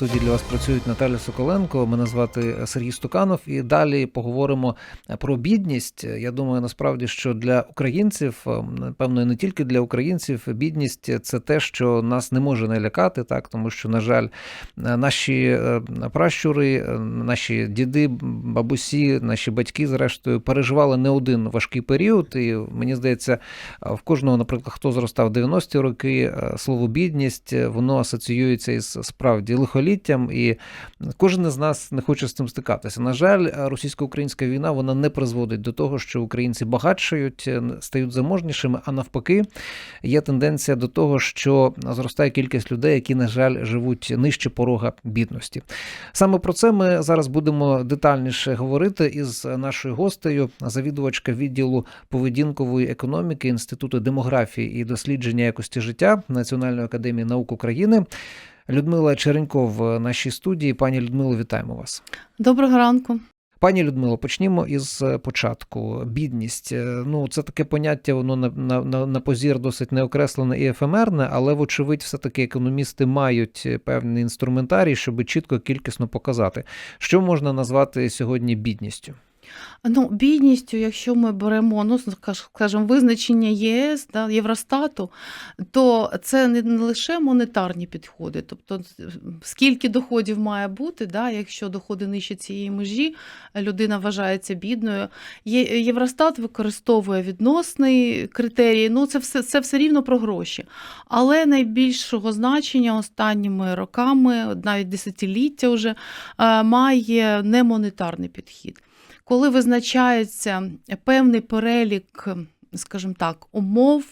студії для вас працюють Наталя Соколенко. Мене звати Сергій Стуканов. І далі поговоримо про бідність. Я думаю, насправді, що для українців, напевно, не тільки для українців, бідність це те, що нас не може не лякати, так тому що, на жаль, наші е, пращури, наші діди, бабусі, наші батьки, зрештою, переживали не один важкий період. І мені здається, в кожного, наприклад, хто зростав 90-ті роки, е, слово бідність воно асоціюється із справді лихоліттям, і кожен із нас не хоче з цим стикатися. На жаль, російсько-українська війна вона не призводить до того, що українці багатшають, стають заможнішими, а навпаки, є тенденція до того, що зростає кількість людей, які, на жаль, живуть нижче порога бідності. Саме про це ми зараз будемо детальніше говорити із нашою гостею, завідувачка відділу поведінкової економіки Інституту демографії і дослідження якості життя Національної академії наук України. Людмила Черенько в нашій студії. Пані Людмило, вітаємо вас. Доброго ранку. Пані Людмило, почнімо із початку. Бідність. Ну, це таке поняття, воно на на, на позір досить неокреслене і ефемерне, але, вочевидь, все-таки економісти мають певний інструментарій, щоб чітко кількісно показати, що можна назвати сьогодні бідністю. Ну, бідністю, якщо ми беремо ну, скажімо, визначення ЄС, да, Євростату, то це не лише монетарні підходи, тобто скільки доходів має бути, да, якщо доходи нижче цієї межі, людина вважається бідною. Євростат використовує відносний критерій, ну це все це все рівно про гроші. Але найбільшого значення останніми роками, навіть десятиліття вже, має немонетарний підхід коли визначається певний перелік, скажімо так, умов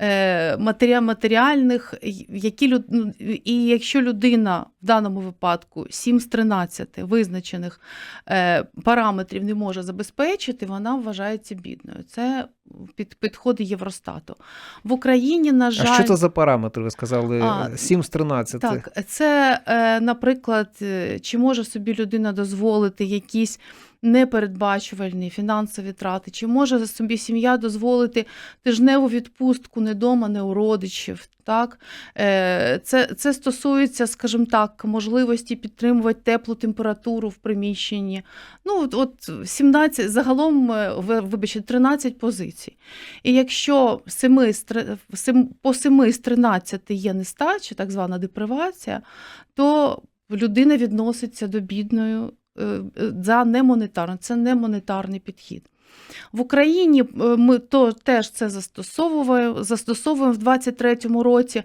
е, матеріальних, які ну, і якщо людина в даному випадку 7 з 13 визначених е, параметрів не може забезпечити, вона вважається бідною. Це під підходи Євростату. В Україні, на жаль, А що це за параметри? Ви сказали а, 7 з 13? Так, це, е, наприклад, чи може собі людина дозволити якісь непередбачувальні фінансові трати, чи може собі сім'я дозволити тижневу відпустку не дома, не у родичів. Так? Е, це це стосується, скажімо так, можливості підтримувати теплу температуру в приміщенні. Ну, от 17, Загалом, е, вибачте, 13 позицій. І якщо 7, по 7 з 13 є нестача, так звана депривація, то людина відноситься до бідної за немонетарно, це не монетарний підхід. В Україні е, ми то теж це застосовуємо застосовуємо в 2023 році,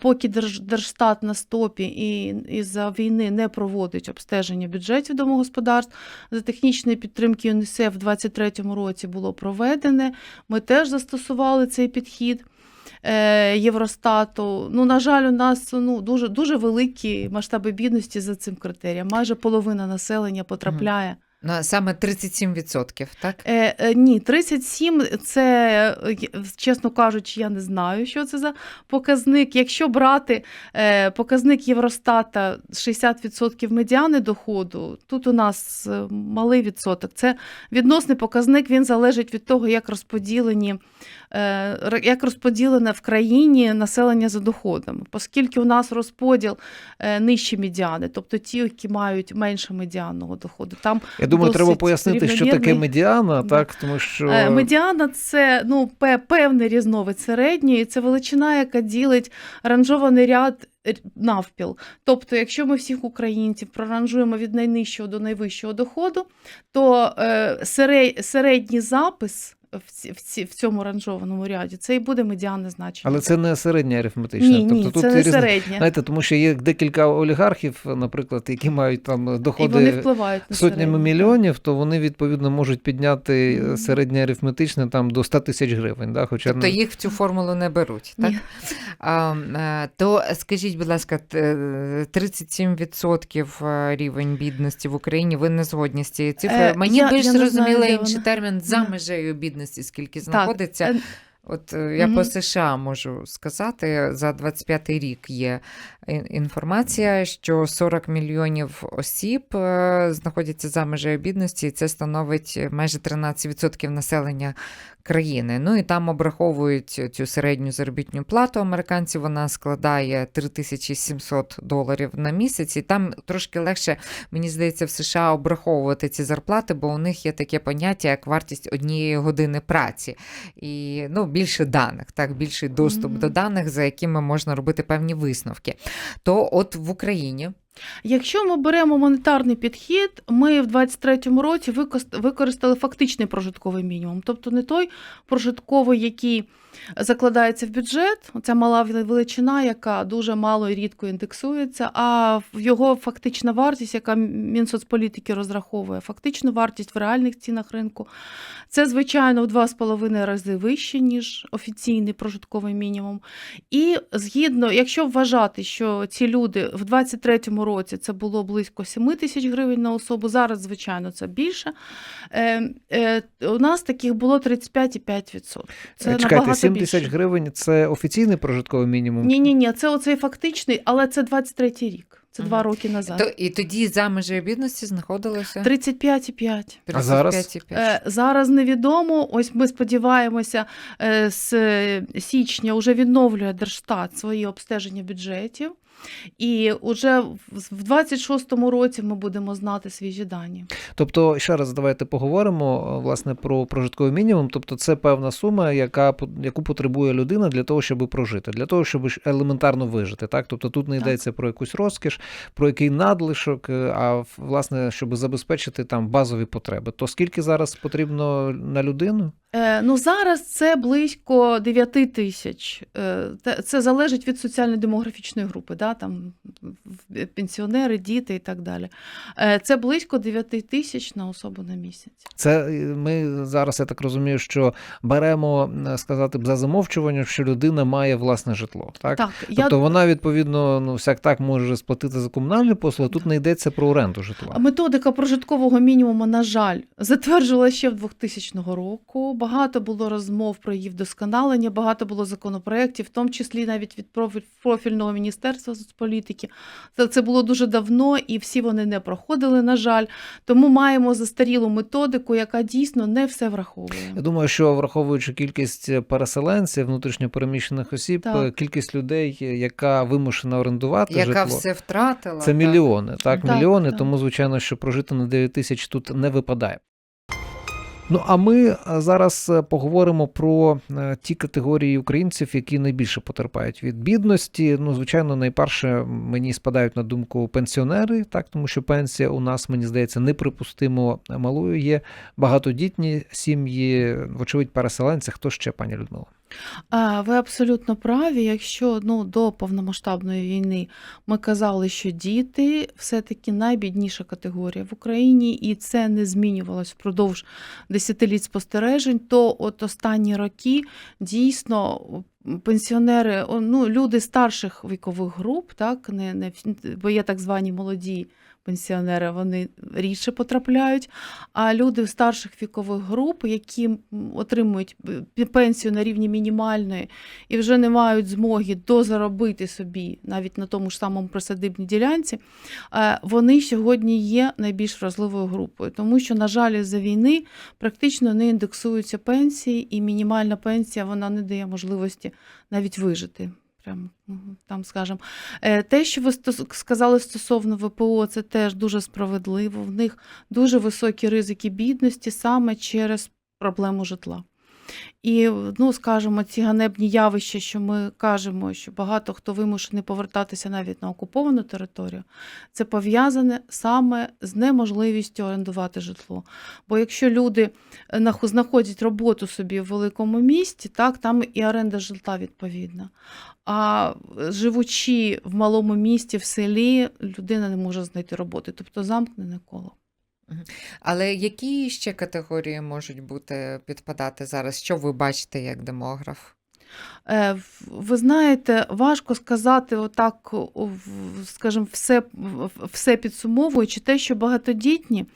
поки Держстат на стопі і із-за війни не проводить обстеження бюджетів домогосподарств. За технічної підтримки ЮНІСЕФ в 2023 році було проведене. Ми теж застосували цей підхід. Е, Євростату. Ну, на жаль, у нас ну дуже дуже великі масштаби бідності за цим критерієм. Майже половина населення потрапляє. Ну, саме 37%, так? Е, е, Ні, 37 це, чесно кажучи, я не знаю, що це за показник. Якщо брати е, показник Євростата 60% медіани доходу, тут у нас е, малий відсоток. Це відносний показник, він залежить від того, як розподілені як розподілене в країні населення за доходами, оскільки у нас розподіл е, нижче медіани, тобто ті, які мають менше медіанного доходу. Там Я думаю, треба пояснити, що таке медіана, так тому що е, медіана це ну певний різновид середньої, це величина, яка ділить ранжований ряд. Навпіл. Тобто, якщо ми всіх українців проранжуємо від найнижчого до найвищого доходу, то середній запис в ці, в цьому ранжованому ряді, це і буде медіане значення. Але це не середня арифметична. Ні, ні, тобто, це тут не середня. Знаєте, тому що є декілька олігархів, наприклад, які мають там доходи і вони на сотнями мільйонів, то вони відповідно можуть підняти mm. середнє арифметичне там до 100 тисяч гривень. Да? Хоча тобто їх в цю формулу не беруть. так? А, е, То скажіть, будь ласка, 37% е, рівень бідності в Україні. Ви не згодні з цією цифрою? Е, Мені я, більш зрозуміло інший термін за межею бідності бідності, скільки знаходиться. Так. От я я угу. по США можу сказати, за 25-й рік є інформація, що 40 мільйонів осіб е, знаходяться за межею бідності, і це становить майже 13% населення країни. Ну і там обраховують цю середню заробітну плату американців. Вона складає 3700 доларів на місяць. І там трошки легше, мені здається, в США обраховувати ці зарплати, бо у них є таке поняття, як вартість однієї години праці. І ну, більше даних, так, більший доступ Мгм. до даних, за якими можна робити певні висновки. То от в Україні Якщо ми беремо монетарний підхід, ми в 2023 році використали фактичний прожитковий мінімум, тобто не той прожитковий, який закладається в бюджет, ця мала величина, яка дуже мало і рідко індексується, а його фактична вартість, яка Мінсоцполітики розраховує, фактичну вартість в реальних цінах ринку, це, звичайно, в 2,5 рази вище, ніж офіційний прожитковий мінімум. І згідно, якщо вважати, що ці люди в 23-му році це було близько 7 тисяч гривень на особу, зараз, звичайно, це більше. Е, е, у нас таких було 35,5%. Це Чекайте, набагато 7 тисяч більше. гривень це офіційний прожитковий мінімум. Ні, ні, ні, це оцей фактичний, але це 23-й рік. Це Мгм. два роки назад. то, і тоді за межею бідності знаходилося 35,5. А зараз? 35,5. Е, Зараз невідомо. Ось ми сподіваємося, е, з січня вже відновлює Держстат свої обстеження бюджетів. І вже в 26-му році ми будемо знати свіжі дані. Тобто, ще раз давайте поговоримо е, власне про прожитковий мінімум. Тобто, це певна сума, яка яку потребує людина для того, щоб прожити, для того, щоб елементарно вижити. Так, тобто тут не Так. йдеться про якусь розкіш, про який надлишок, е, а власне, щоб забезпечити там базові потреби. То скільки зараз потрібно на людину? Е, Ну зараз це близько 9 тисяч. Е, Це залежить від соціально-демографічної групи, да? там пенсіонери, діти і так далі. Е, Це близько 9 тисяч на особу на місяць. Це ми зараз, я так розумію, що беремо сказати б за замовчування, що людина має власне житло. Так, Так, тобто вона відповідно ну всяк так може сплатити за комунальні послуги. Тут не йдеться про оренду житла. Методика прожиткового мінімуму, на жаль, затверджувалася ще в 2000 року. Багато було розмов про її вдосконалення, багато було законопроєктів, в тому числі навіть від профіль- профільного міністерства соцполітики. Це, це було дуже давно, і всі вони не проходили, на жаль. Тому маємо застарілу методику, яка дійсно не все враховує. Я думаю, що враховуючи кількість переселенців, внутрішньопереміщених осіб, Так. кількість людей, яка вимушена орендувати яка житло. все втратила. Це так. мільйони, так, Так, мільйони, так. тому звичайно, що прожити на 9 тисяч тут не випадає. Ну а ми е, зараз е, поговоримо про е, ті категорії українців, які найбільше потерпають від бідності. Ну, звичайно, найперше мені спадають на думку пенсіонери, так тому що пенсія у нас, мені здається, неприпустимо малою. Є багатодітні сім'ї, вочевидь, переселенці. Хто ще, пані Людмила? Ви абсолютно праві. Якщо ну, до повномасштабної війни ми казали, що діти все-таки найбідніша категорія в Україні, і це не змінювалось впродовж десятиліть спостережень, то от останні роки дійсно пенсіонери, ну, люди старших вікових груп, так, не, не, бо є так звані молоді пенсіонери, вони рідше потрапляють. А люди старших вікових груп, які отримують пенсію на рівні мінімальної і вже не мають змоги дозаробити собі навіть на тому ж самому присадибній ділянці, е, вони сьогодні є найбільш вразливою групою, тому що, на жаль, за війни практично не індексуються пенсії, і мінімальна пенсія вона не дає можливості навіть вижити. Прямо ну, там скажемо. Е, Те, що ви сказали стосовно ВПО, це теж дуже справедливо. В них дуже високі ризики бідності саме через проблему житла. І, ну, скажімо, ці ганебні явища, що ми кажемо, що багато хто вимушений повертатися навіть на окуповану територію, це пов'язане саме з неможливістю орендувати житло. Бо якщо люди е, знаходять роботу собі в великому місті, так, там і оренда житла відповідна. А е, живучи в малому місті, в селі, людина не може знайти роботи, тобто замкнене коло. Але які ще категорії можуть бути підпадати зараз? Що ви бачите як демограф? Е, Ви знаєте, важко сказати отак, скажімо, все, все підсумовуючи, те, що багатодітні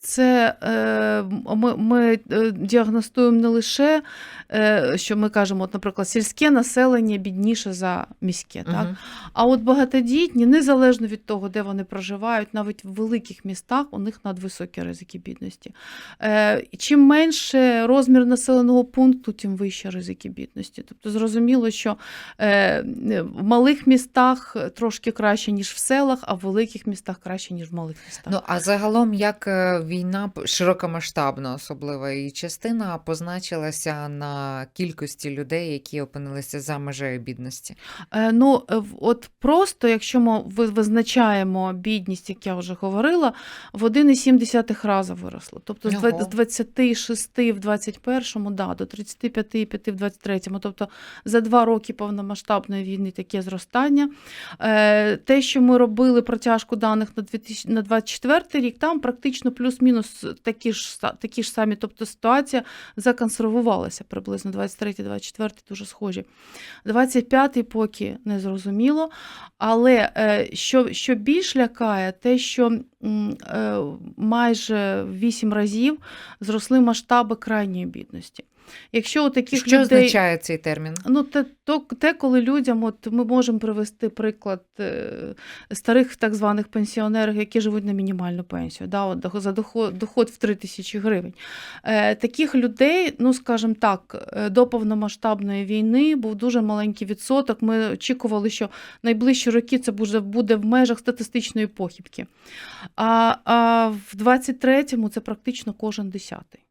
Це е, ми, ми е, діагностуємо не лише, е, що ми кажемо, от, наприклад, сільське населення бідніше за міське, так? А от багатодітні, незалежно від того, де вони проживають, навіть в великих містах у них надвисокі ризики бідності. Чим менше розмір населеного пункту, тим вищі ризики бідності. Тобто зрозуміло, що в малих містах трошки краще, ніж в селах, а в великих містах краще, ніж в малих містах. Ну а загалом, як війна широкомасштабна, особлива її частина, позначилася на кількості людей, які опинилися за межею бідності. Е, Ну, е, от просто, якщо ми визначаємо бідність, як я вже говорила, в 1,7 рази виросло. Тобто з два- Ого. з 26 в 21-му, да, до 35,5 в 23-му. Тобто за два роки повномасштабної війни таке зростання. Е, Те, що ми робили протяжку даних на 2000 на 24 рік, там практично плюс-мінус такі ж, такі ж самі. Тобто ситуація законсервувалася приблизно 23-24 дуже схожі. 25-й поки не зрозуміло. Але е, що, що більш лякає, те, що е, майже в 8 разів зросли масштаби крайньої бідності. Якщо у таких Що людей... означає цей термін? Ну, те, то, те, коли людям, от ми можемо привести приклад е, старих так званих пенсіонерів, які живуть на мінімальну пенсію, да, от, за доход, доход в 3 тисячі гривень. Е, таких людей, ну скажімо так, е, до повномасштабної війни був дуже маленький відсоток. Ми очікували, що найближчі роки це буде, буде в межах статистичної похибки. А, а в 23-му це практично кожен десятий.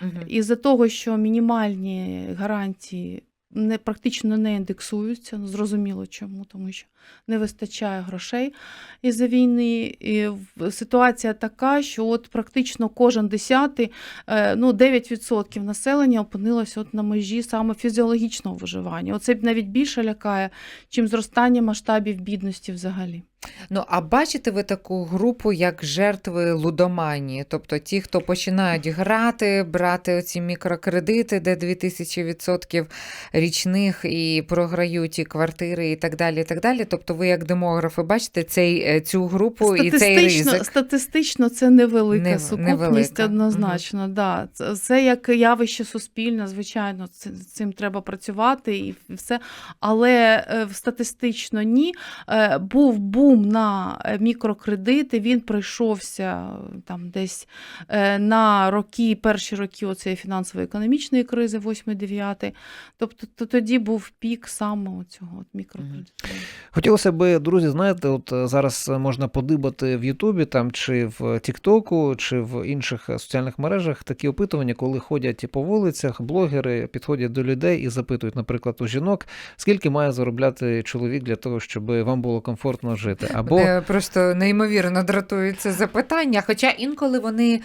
Мгм. Із-за того, що мінімальні гарантії не, практично не індексуються, ну, зрозуміло чому, тому що не вистачає грошей із-за війни. І ситуація така, що от практично кожен десятий, е, ну 9% населення опинилося от на межі саме фізіологічного виживання. Оце навіть більше лякає, чим зростання масштабів бідності взагалі. Ну, а бачите ви таку групу, як жертви лудоманії? Тобто ті, хто починають грати, брати оці мікрокредити, де 2000% річних і програють і квартири, і так далі. і так далі. Тобто, ви, як демографи, бачите цей, е, цю групу і цей Статистично, ризик. статистично це невелика Не- сукупність невелика. однозначно. Да. Це, це як явище суспільне, звичайно, з цим треба працювати і все. Але е, статистично ні. Е, Був бум на е, мікрокредити, він прийшовся е, там десь е, на роки, перші роки оцієї фінансово-економічної кризи, 8-9. Тобто то тоді був пік саме цього мікрокредиту. Хотілося би, друзі, знаєте, от е, зараз можна подибати в Ютубі там чи в Тіктоку, чи в інших соціальних мережах такі опитування, коли ходять по вулицях, блогери підходять до людей і запитують, наприклад, у жінок, скільки має заробляти чоловік для того, щоб вам було комфортно жити. Або просто неймовірно дратуються запитання, хоча інколи вони.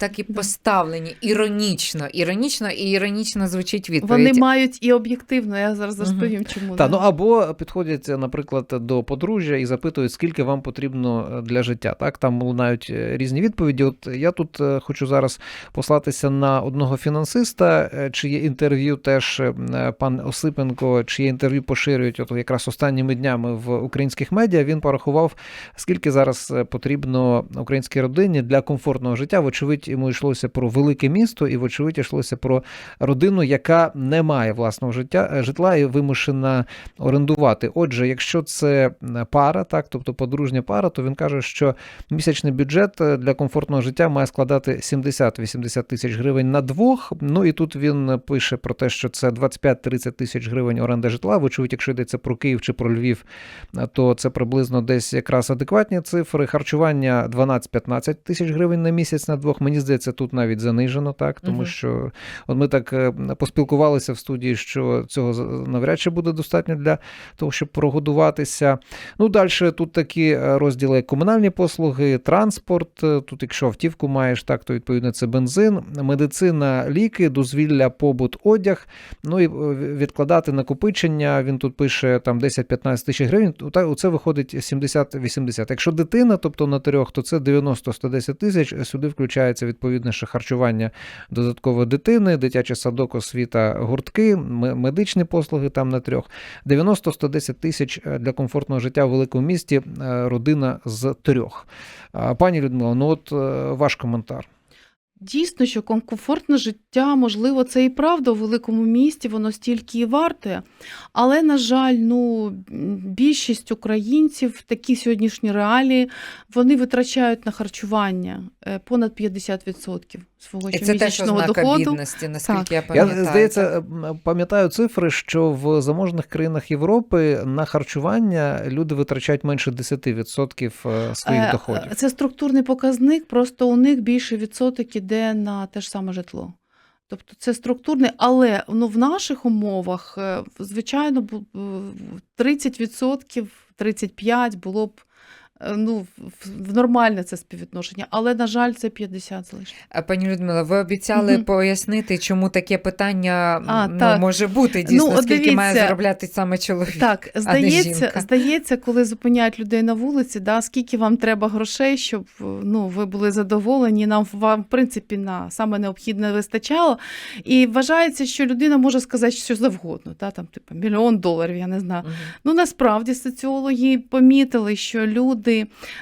Так і поставлені іронічно, іронічно і іронічно звучить відповідь. Вони мають і об'єктивно, я зараз розповім, чому. Та, ну або підходять, наприклад, до подружжя і запитують, скільки вам потрібно е, для життя. Так, там лунають е, різні відповіді. От я тут е, хочу зараз послатися на одного фінансиста, чиє інтерв'ю теж пан Осипенко, чиє інтерв'ю поширюють от якраз останніми днями в українських медіа. Він порахував, скільки зараз потрібно українській родині для комфортного життя. Вочевидь, йому йшлося про велике місто, і вочевидь йшлося про родину, яка не має власного життя е, житла і вимушена орендувати. Отже, якщо це е, пара, так, тобто подружня пара, то він каже, що місячний бюджет е, для комфортного життя має складати 70-80 тисяч гривень на двох. Ну і тут він пише про те, що це 25-30 тисяч гривень оренда житла. Вочевидь, якщо йдеться про Київ чи про Львів, то це приблизно десь якраз адекватні цифри. Харчування 12-15 тисяч гривень на місяць на двох. Мені здається, тут навіть занижено, так тому Мгм. що от ми так е, поспілкувалися в студії, що цього навряд чи буде достатньо для того, щоб прогодуватися. Ну, далі тут такі е, розділи, як комунальні послуги, транспорт. Е, Тут, якщо автівку маєш, так, то відповідно це бензин, медицина, ліки, дозвілля, побут, одяг. Ну і відкладати накопичення. Він тут пише там 10-15 тисяч гривень. Та- Оце виходить 70-80. Якщо дитина, тобто на трьох, то це 90-110 тисяч. Сюди включається відповідніше харчування додатково дитини, дитячий садок, освіта, гуртки, медичні послуги там на трьох. 90-110 тисяч е, для комфортного життя в великому місті е, родина з трьох. Пані Людмила, ну от е, ваш коментар. Дійсно, що комфортне життя, можливо, це і правда у великому місті, воно стільки і вартує. Але, на жаль, ну, більшість українців такі сьогоднішні реалії вони витрачають на харчування е, понад 50% свого І це теж щомісячного ознака доходу. бідності, наскільки я Я пам'ятаю. здається, пам'ятаю цифри, що в заможних країнах Європи на харчування люди витрачають менше 10% е, своїх Е, доходів. Це структурний показник, просто у них більше відсоток іде на те ж саме житло. Тобто це структурний, але ну, в наших умовах, е, звичайно, бу- е, 30%, 35% було б е, ну, в- нормальне це співвідношення, але, на жаль, це 50 залишилось. Пані Людмила, ви обіцяли Мгм. пояснити, чому таке питання А, ну, так. може бути дійсно, Ну, скільки має заробляти саме чоловік. Так, не здається, жінка. здається, коли зупиняють людей на вулиці, да, скільки вам треба грошей, щоб ну, ви були задоволені, нам вам, в принципі, на саме необхідне вистачало. І вважається, що людина може сказати що завгодно, да, там, типу, мільйон доларів, я не знаю. Мгм. Ну, насправді соціологи помітили, що люди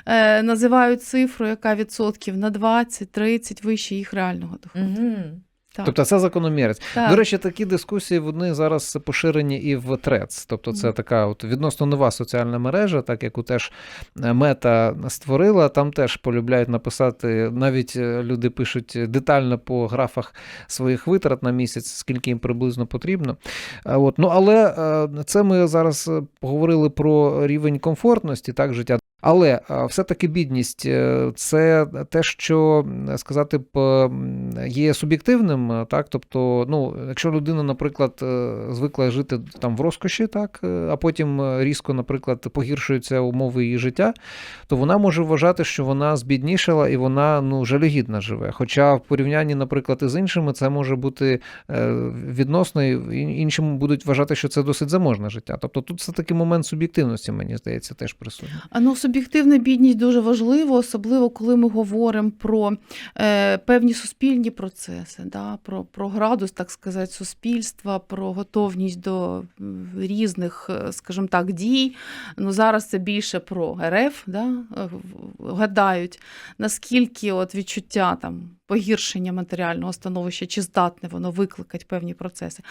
е, називають цифру, яка відсотків на 20-30 вище їх реального доходу. Мгм. Так. Тобто це закономірець. Так. До речі, такі дискусії вони зараз поширені і в Threads. Тобто, це така от відносно нова соціальна мережа, так яку теж мета створила. Там теж полюбляють написати. Навіть е, люди пишуть детально по графах своїх витрат на місяць, скільки їм приблизно потрібно. От ну але е, це ми зараз поговорили про рівень комфортності, так життя. Але е, все-таки бідність е, це те, що сказати б є суб'єктивним, е, так. Тобто, ну, якщо людина, наприклад, звикла жити там в розкоші, так, а потім різко, наприклад, погіршуються умови її життя, то вона може вважати, що вона збіднішала і вона ну жалюгідно живе. Хоча в порівнянні, наприклад, із іншими, це може бути відносно, і іншим будуть вважати, що це досить заможне життя. Тобто тут все таки момент суб'єктивності, мені здається, теж присутній. А ну, суб'єктивна бідність дуже важлива, особливо коли ми говоримо про е, певні суспільні процеси, да, про, про градус, так сказати, суспільства, про готовність до різних, е, скажімо так, дій. Ну, зараз це більше про РФ, да, е, гадають, наскільки от відчуття там. Погіршення матеріального становища, чи здатне воно викликати певні процеси.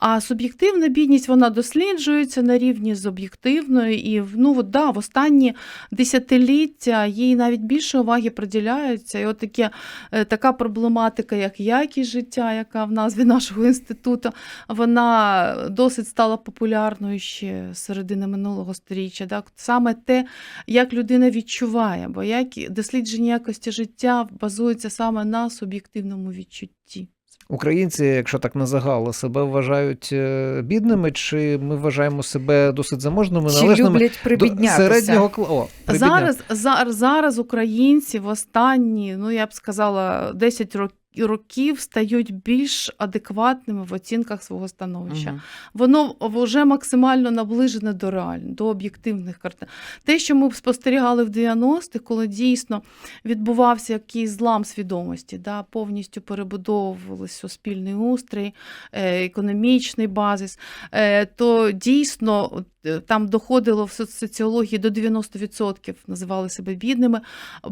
А суб'єктивна бідність вона досліджується на рівні з об'єктивною, і ну, от, да, в останні десятиліття їй навіть більше уваги приділяються. І от таке, така проблематика, як якість життя, яка в назві нашого інституту, вона досить стала популярною ще середини минулого сторіччя. Так? Саме те, як людина відчуває, бо як дослідження якості життя базується саме на суб'єктивному відчутті. Українці, якщо так на загал, себе вважають е, бідними, чи ми вважаємо себе досить заможними, Чи належними люблять до середнього О, прибідня- Зараз, зараз, зараз українці в останні, ну я б сказала, 10 років. Років стають більш адекватними в оцінках свого становища. Мгм. Воно вже максимально наближене до реальних, до об'єктивних картин. Те, що ми спостерігали в 90-х, коли дійсно відбувався якийсь злам свідомості, да, повністю перебудовувався суспільний устрій, е, економічний базис, е, то дійсно е, там доходило в соціології до 90% називали себе бідними.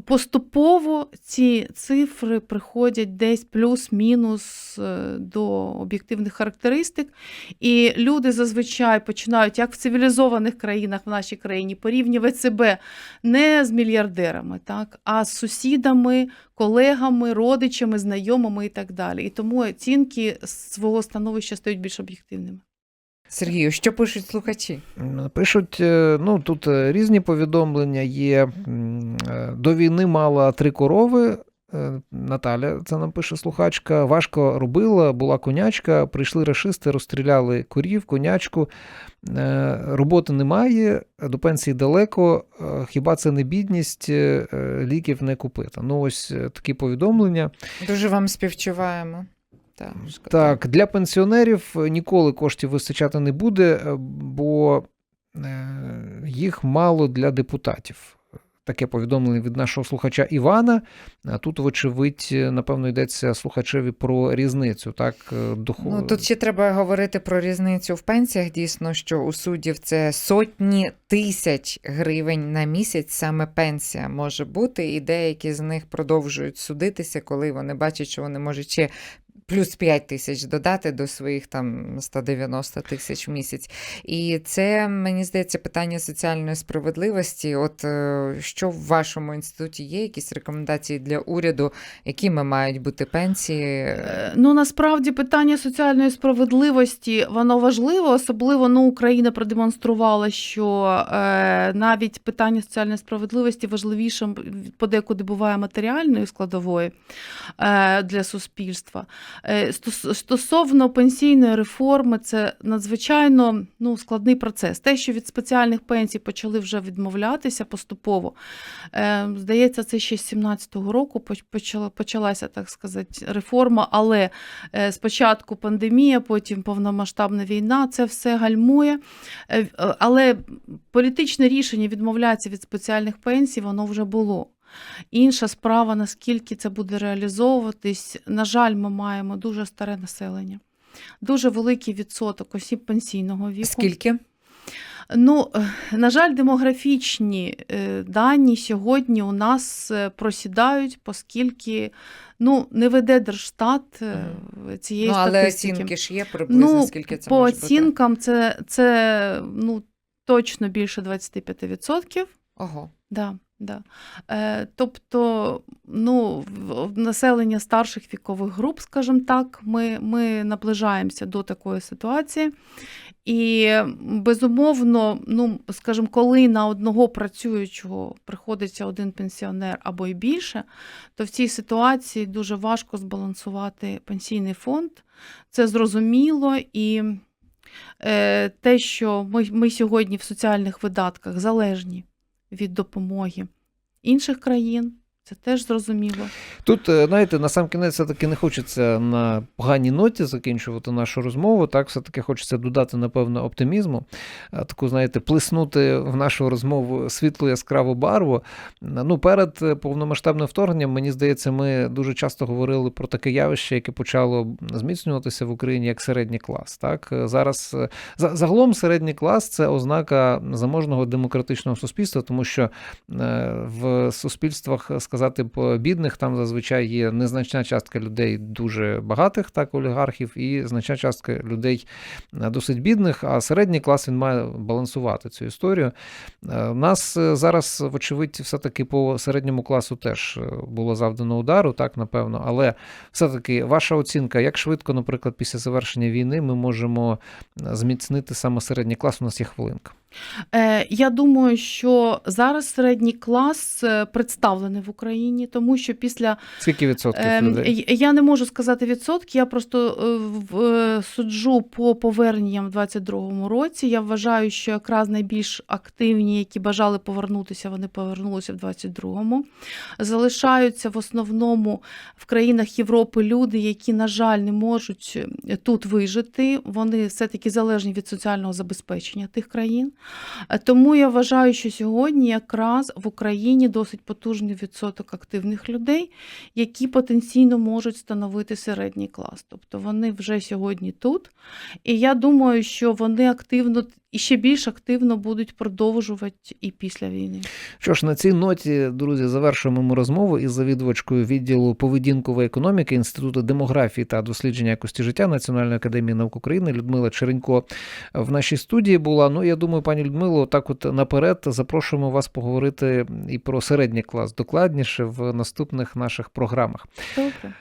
Поступово ці цифри приходять десь плюс-мінус е, до об'єктивних характеристик, і люди зазвичай починають, як в цивілізованих країнах в нашій країні, порівнювати себе не з мільярдерами, так, а з сусідами, колегами, родичами, знайомими і так далі. І тому оцінки свого становища стають більш об'єктивними. Сергію, що пишуть слухачі? Пишуть, е, ну тут е, різні повідомлення є. До війни мала три корови. Е, Наталя, це нам пише слухачка. Важко робила, була конячка. Прийшли рашисти, розстріляли корів, конячку. Е, Роботи немає, до пенсії далеко. е, Хіба це не бідність? Ліків не купити. Ну, ось такі повідомлення. Дуже вам співчуваємо. Так. Так, для пенсіонерів ніколи коштів вистачати не буде, бо їх мало для депутатів. Таке повідомлення від нашого слухача Івана. А тут, вочевидь, напевно, йдеться слухачеві про різницю, так, е. Ну, тут ще треба говорити про різницю в пенсіях. Дійсно, що у суддів це сотні тисяч гривень на місяць саме пенсія може бути, і деякі з них продовжують судитися, коли вони бачать, що вони можуть ще. Плюс 5 тисяч додати до своїх там 190 тисяч в місяць. І це, мені здається, питання соціальної справедливості. От е, що в вашому інституті є, якісь рекомендації для уряду, якими мають бути пенсії? Е, Ну насправді питання соціальної справедливості воно важливо, особливо ну, Україна продемонструвала, що е, навіть питання соціальної справедливості важливішим подекуди буває матеріальної складової е, для суспільства. Е, стос- Стосовно пенсійної реформи, це надзвичайно ну, складний процес. Те, що від спеціальних пенсій почали вже відмовлятися поступово, е, здається, це ще з 17-го року почалася, так сказати, реформа, але е, спочатку пандемія, потім повномасштабна війна, це все гальмує. Але політичне рішення відмовлятися від спеціальних пенсій, воно вже було. Інша справа, наскільки це буде реалізовуватись. На жаль, ми маємо дуже старе населення, дуже великий відсоток осіб пенсійного віку. Скільки? Ну, на жаль, демографічні е, дані сьогодні у нас е, просідають, оскільки ну, не веде Держстат е, цієї ну, але статистики. оцінки ж є приблизно, ну, скільки це по може бути? оцінкам це, це ну, точно більше 25%. Ого. Да, да. Е, тобто, ну, населення старших вікових груп, скажімо так, ми, ми наближаємося до такої ситуації. І безумовно, ну, скажімо, коли на одного працюючого приходиться один пенсіонер або й більше, то в цій ситуації дуже важко збалансувати пенсійний фонд. Це зрозуміло і е, те, що ми, ми сьогодні в соціальних видатках залежні від допомоги інших країн. Це теж зрозуміло. Тут, е, знаєте, на сам кінець все-таки не хочеться на поганій ноті закінчувати нашу розмову. Так, все-таки хочеться додати, напевно, оптимізму, е, таку, знаєте, плеснути в нашу розмову світлу яскраву барву. Ну, перед е, повномасштабним вторгненням, мені здається, ми дуже часто говорили про таке явище, яке почало зміцнюватися в Україні як середній клас. Так, зараз загалом середній клас це ознака заможного демократичного суспільства, тому що в суспільствах сказати бідних там зазвичай є незначна частка людей дуже багатих, так олігархів, і значна частка людей е, досить бідних. А середній клас він має балансувати цю історію. Е, У нас е, зараз, вочевидь, все-таки по середньому класу теж е, було завдано удару, так напевно. Але все-таки ваша оцінка, як швидко, наприклад, після завершення війни ми можемо е, зміцнити саме середній клас? У нас є хвилинка. Е, я думаю, що зараз середній клас е, представлений в Україні, тому що після Скільки відсотків Ем, людей? Я не можу сказати відсотки, я просто е, суджу по поверненням в 22-му році. Я вважаю, що якраз найбільш активні, які бажали повернутися, вони повернулися в 22-му. Залишаються в основному в країнах Європи люди, які, на жаль, не можуть тут вижити. Вони все-таки залежні від соціального забезпечення тих країн. Е, Тому я вважаю, що сьогодні якраз в Україні досить потужний відсоток активних людей, які потенційно можуть становити середній клас. Тобто вони вже сьогодні тут. І я думаю, що вони активно і ще більш активно будуть продовжувати і після війни. Що ж, на цій ноті, друзі, завершуємо ми розмову із завідувачкою відділу поведінкової економіки Інституту демографії та дослідження якості життя Національної академії наук України Людмила Черенько в нашій студії була. Ну, я думаю, пані Людмило, так от наперед запрошуємо вас поговорити і про середній клас докладніше в наступних наших програмах. Добре.